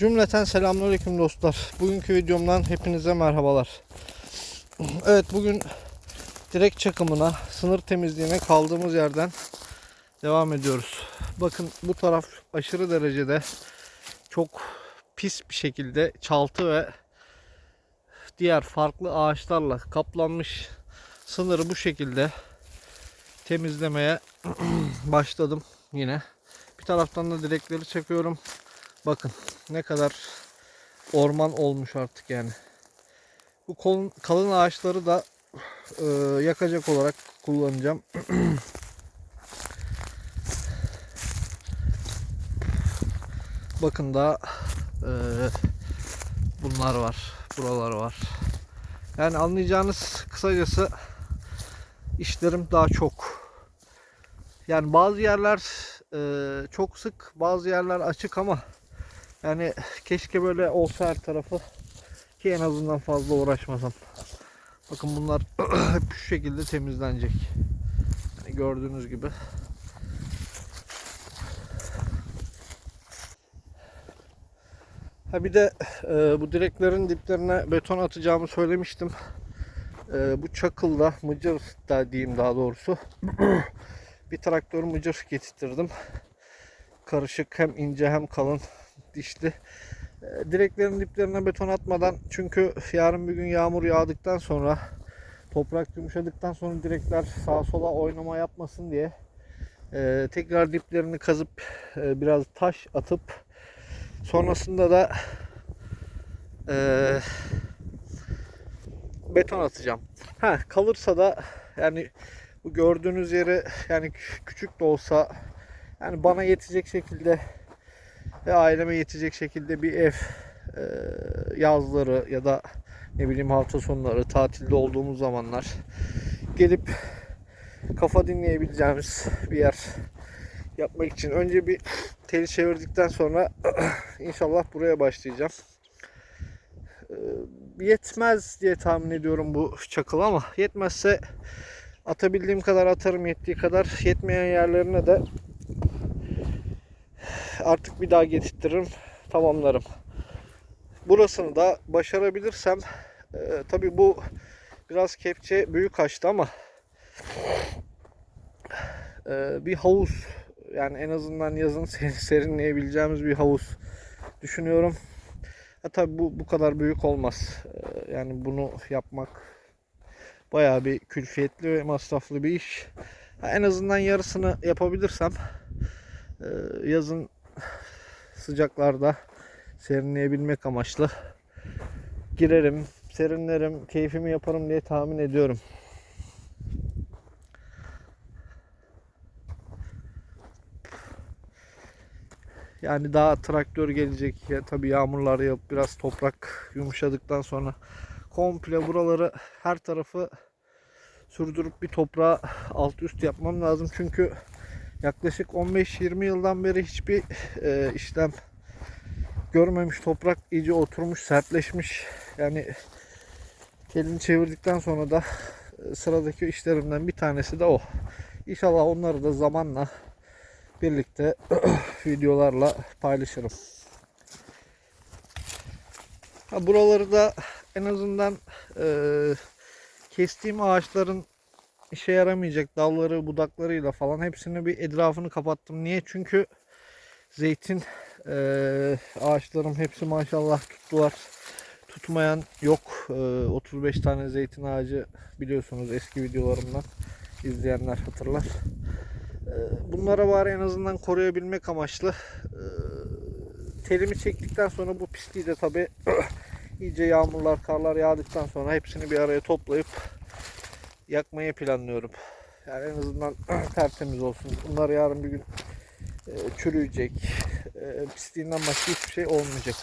Cümleten selamünaleyküm dostlar. Bugünkü videomdan hepinize merhabalar. Evet bugün direk çakımına, sınır temizliğine kaldığımız yerden devam ediyoruz. Bakın bu taraf aşırı derecede çok pis bir şekilde çaltı ve diğer farklı ağaçlarla kaplanmış sınırı bu şekilde temizlemeye başladım yine. Bir taraftan da direkleri çekiyorum. Bakın ne kadar orman olmuş artık yani. Bu kolun, kalın ağaçları da e, yakacak olarak kullanacağım. Bakın da e, bunlar var. Buralar var. Yani anlayacağınız kısacası işlerim daha çok. Yani bazı yerler e, çok sık, bazı yerler açık ama yani keşke böyle olsa her tarafı ki en azından fazla uğraşmasam. Bakın bunlar hep şu şekilde temizlenecek. Yani gördüğünüz gibi. Ha bir de e, bu direklerin diplerine beton atacağımı söylemiştim. E, bu çakılda, mıcır da diyeyim daha doğrusu. bir traktör mıcır getirttirdim. Karışık hem ince hem kalın dişli. E, direklerin diplerine beton atmadan çünkü yarın bir gün yağmur yağdıktan sonra toprak yumuşadıktan sonra direkler sağa sola oynama yapmasın diye e, tekrar diplerini kazıp e, biraz taş atıp sonrasında da e, beton atacağım. Ha kalırsa da yani bu gördüğünüz yeri yani kü- küçük de olsa yani bana yetecek şekilde ve aileme yetecek şekilde bir ev e, yazları ya da ne bileyim hafta sonları tatilde olduğumuz zamanlar gelip kafa dinleyebileceğimiz bir yer yapmak için önce bir teli çevirdikten sonra inşallah buraya başlayacağım. E, yetmez diye tahmin ediyorum bu çakıl ama yetmezse atabildiğim kadar atarım yettiği kadar yetmeyen yerlerine de artık bir daha getirtirim tamamlarım. Burasını da başarabilirsem e, tabi bu biraz kepçe büyük açtı ama e, bir havuz yani en azından yazın ser- serinleyebileceğimiz bir havuz düşünüyorum. Ha, tabi bu bu kadar büyük olmaz. E, yani bunu yapmak bayağı bir külfiyetli ve masraflı bir iş. Ha, en azından yarısını yapabilirsem e, yazın sıcaklarda serinleyebilmek amaçlı girerim, serinlerim, keyfimi yaparım diye tahmin ediyorum. Yani daha traktör gelecek. Ya tabii yağmurlar yağıp biraz toprak yumuşadıktan sonra komple buraları her tarafı sürdürüp bir toprağa alt üst yapmam lazım. Çünkü yaklaşık 15-20 yıldan beri hiçbir e, işlem görmemiş toprak iyice oturmuş sertleşmiş yani elini çevirdikten sonra da e, sıradaki işlerimden bir tanesi de o İnşallah onları da zamanla birlikte videolarla paylaşırım. Ha, buraları da en azından e, kestiğim ağaçların işe yaramayacak dalları, budaklarıyla falan hepsini bir etrafını kapattım. Niye? Çünkü zeytin e, ağaçlarım hepsi maşallah tuttular. Tutmayan yok. E, 35 tane zeytin ağacı biliyorsunuz eski videolarımdan izleyenler hatırlar. E, bunlara bari en azından koruyabilmek amaçlı e, telimi çektikten sonra bu pisliği de tabi iyice yağmurlar, karlar yağdıktan sonra hepsini bir araya toplayıp yakmayı planlıyorum. Yani en azından tertemiz olsun. Bunlar yarın bir gün e, çürüyecek. E, pisliğinden başka hiçbir şey olmayacak.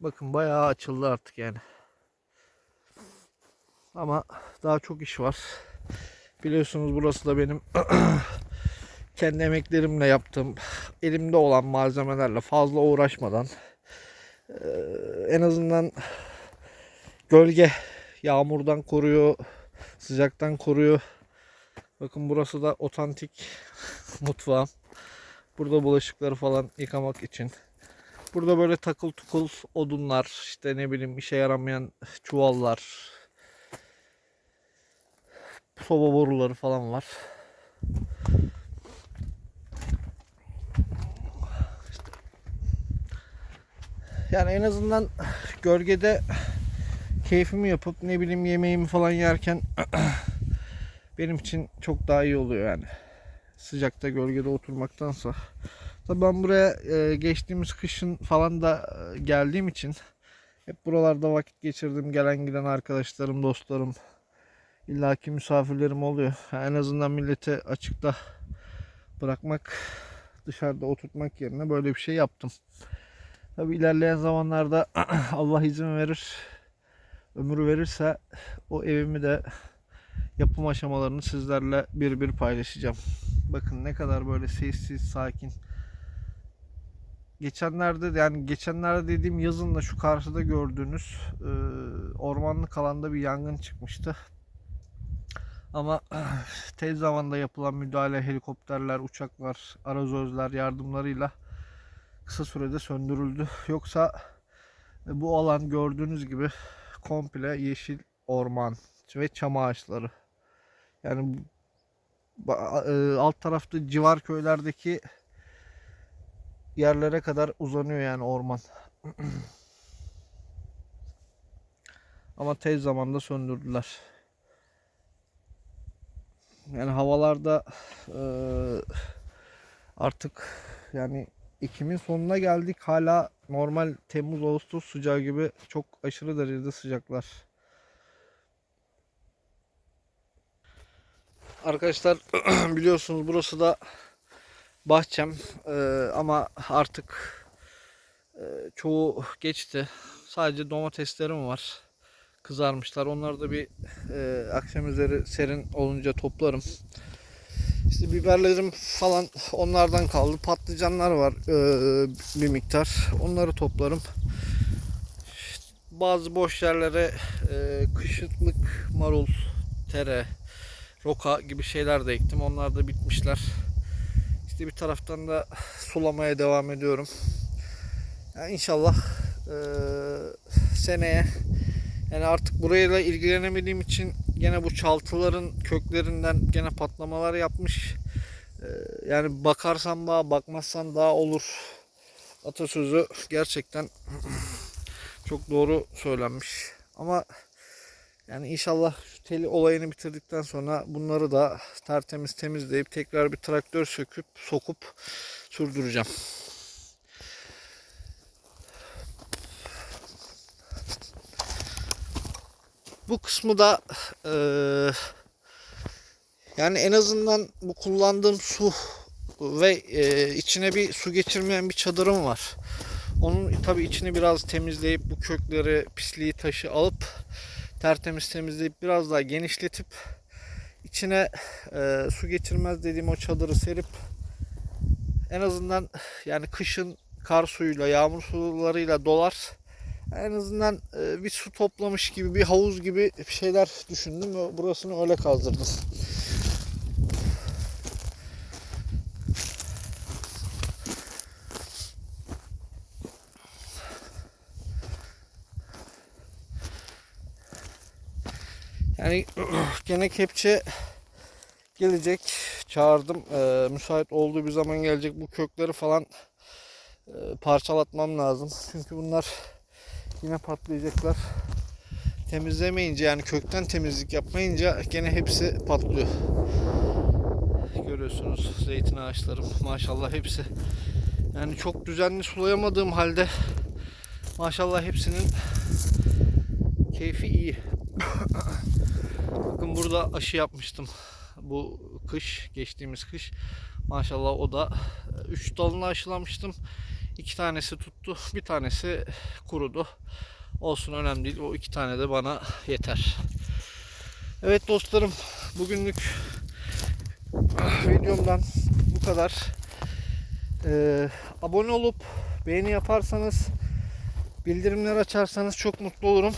Bakın bayağı açıldı artık yani. Ama daha çok iş var. Biliyorsunuz burası da benim kendi emeklerimle yaptığım elimde olan malzemelerle fazla uğraşmadan en azından gölge yağmurdan koruyor, sıcaktan koruyor. Bakın burası da otantik mutfağım. Burada bulaşıkları falan yıkamak için. Burada böyle takıl tukul odunlar, işte ne bileyim işe yaramayan çuvallar, soba boruları falan var. Yani en azından gölgede keyfimi yapıp ne bileyim yemeğimi falan yerken benim için çok daha iyi oluyor yani. Sıcakta gölgede oturmaktansa. Tabii ben buraya e, geçtiğimiz kışın falan da e, geldiğim için hep buralarda vakit geçirdim. Gelen giden arkadaşlarım, dostlarım, illaki misafirlerim oluyor. En azından milleti açıkta bırakmak, dışarıda oturtmak yerine böyle bir şey yaptım. Tabii ilerleyen zamanlarda Allah izin verir, ömür verirse o evimi de yapım aşamalarını sizlerle bir bir paylaşacağım. Bakın ne kadar böyle sessiz, sakin. Geçenlerde yani geçenlerde dediğim yazın da şu karşıda gördüğünüz e, ormanlık alanda bir yangın çıkmıştı. Ama tez zamanda yapılan müdahale helikopterler, uçaklar, arazözler yardımlarıyla kısa sürede söndürüldü. Yoksa e, bu alan gördüğünüz gibi komple yeşil orman ve çam ağaçları. Yani e, alt tarafta civar köylerdeki yerlere kadar uzanıyor yani orman. Ama tez zamanda söndürdüler. Yani havalarda e, artık yani Ekim'in sonuna geldik. Hala normal Temmuz Ağustos sıcağı gibi çok aşırı derecede sıcaklar. Arkadaşlar biliyorsunuz burası da bahçem Ee, ama artık e, çoğu geçti. Sadece domateslerim var. Kızarmışlar. Onları da bir e, akşam üzeri serin olunca toplarım. İşte biberlerim falan onlardan kaldı. Patlıcanlar var e, bir miktar. Onları toplarım. Bazı boş yerlere e, kışlık marul, tere, roka gibi şeyler de ektim. Onlar da bitmişler. İşte bir taraftan da sulamaya devam ediyorum. Yani inşallah e, seneye yani artık burayla ilgilenemediğim için gene bu çaltıların köklerinden gene patlamalar yapmış. E, yani bakarsan bağ, bakmazsan daha olur. Atasözü gerçekten çok doğru söylenmiş. Ama yani inşallah şu teli olayını bitirdikten sonra bunları da tertemiz temizleyip tekrar bir traktör söküp sokup sürdüreceğim. Bu kısmı da eee, yani en azından bu kullandığım su ve eee, içine bir su geçirmeyen bir çadırım var. Onun tabi içini biraz temizleyip bu kökleri, pisliği, taşı alıp tertemiz temizleyip biraz daha genişletip içine e, su geçirmez dediğim o çadırı serip en azından yani kışın kar suyuyla, yağmur sularıyla dolar. En azından e, bir su toplamış gibi, bir havuz gibi şeyler düşündüm ve burasını öyle kazdırdım. Yani gene kepçe gelecek. Çağırdım. Ee, müsait olduğu bir zaman gelecek. Bu kökleri falan e, parçalatmam lazım. Çünkü bunlar yine patlayacaklar. Temizlemeyince yani kökten temizlik yapmayınca gene hepsi patlıyor. Görüyorsunuz zeytin ağaçlarım. Maşallah hepsi. Yani çok düzenli sulayamadığım halde maşallah hepsinin keyfi iyi. Bakın burada aşı yapmıştım. Bu kış, geçtiğimiz kış. Maşallah o da 3 dalını aşılamıştım. 2 tanesi tuttu, bir tanesi kurudu. Olsun önemli değil. O iki tane de bana yeter. Evet dostlarım, bugünlük videomdan bu kadar. Ee, abone olup beğeni yaparsanız bildirimler açarsanız çok mutlu olurum.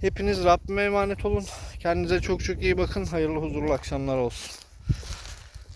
Hepiniz Rabbime emanet olun. Kendinize çok çok iyi bakın. Hayırlı huzurlu akşamlar olsun.